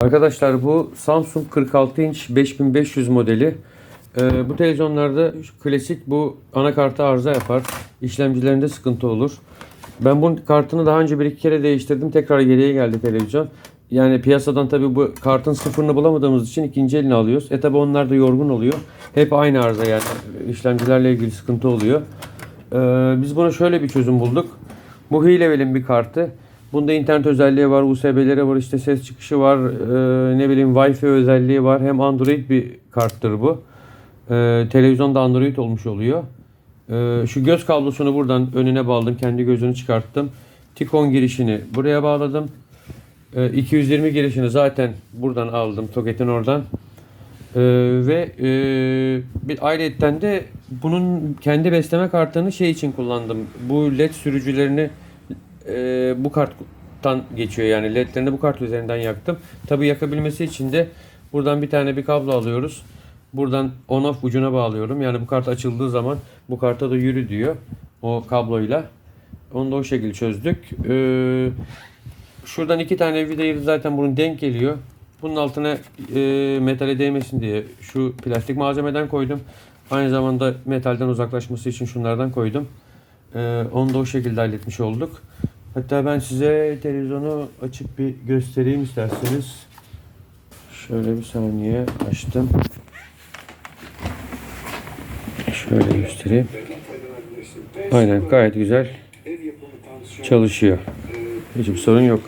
Arkadaşlar bu Samsung 46 inç 5500 modeli. Ee, bu televizyonlarda klasik bu anakartı arıza yapar. İşlemcilerinde sıkıntı olur. Ben bunun kartını daha önce bir iki kere değiştirdim. Tekrar geriye geldi televizyon. Yani piyasadan tabii bu kartın sıfırını bulamadığımız için ikinci elini alıyoruz. E tabi onlar da yorgun oluyor. Hep aynı arıza yani işlemcilerle ilgili sıkıntı oluyor. Ee, biz buna şöyle bir çözüm bulduk. Bu Hilevel'in bir kartı. Bunda internet özelliği var, USB'leri var, işte ses çıkışı var, e, ne bileyim Wi-Fi özelliği var. Hem Android bir karttır bu. E, televizyonda Android olmuş oluyor. E, şu göz kablosunu buradan önüne bağladım. Kendi gözünü çıkarttım. Tikon girişini buraya bağladım. E, 220 girişini zaten buradan aldım. Toket'in oradan. Ee, ve e, bir ayrıyetten de bunun kendi besleme kartını şey için kullandım. Bu led sürücülerini e, bu karttan geçiyor yani ledlerini bu kart üzerinden yaktım. Tabi yakabilmesi için de buradan bir tane bir kablo alıyoruz. Buradan on off ucuna bağlıyorum. Yani bu kart açıldığı zaman bu karta da yürü diyor o kabloyla. Onu da o şekilde çözdük. Ee, Şuradan iki tane vidayı zaten bunun denk geliyor. Bunun altına e, metale değmesin diye şu plastik malzemeden koydum. Aynı zamanda metalden uzaklaşması için şunlardan koydum. E, onu da o şekilde halletmiş olduk. Hatta ben size televizyonu açıp bir göstereyim isterseniz. Şöyle bir saniye açtım. Şöyle göstereyim. Aynen gayet güzel çalışıyor. Hiçbir sorun yok.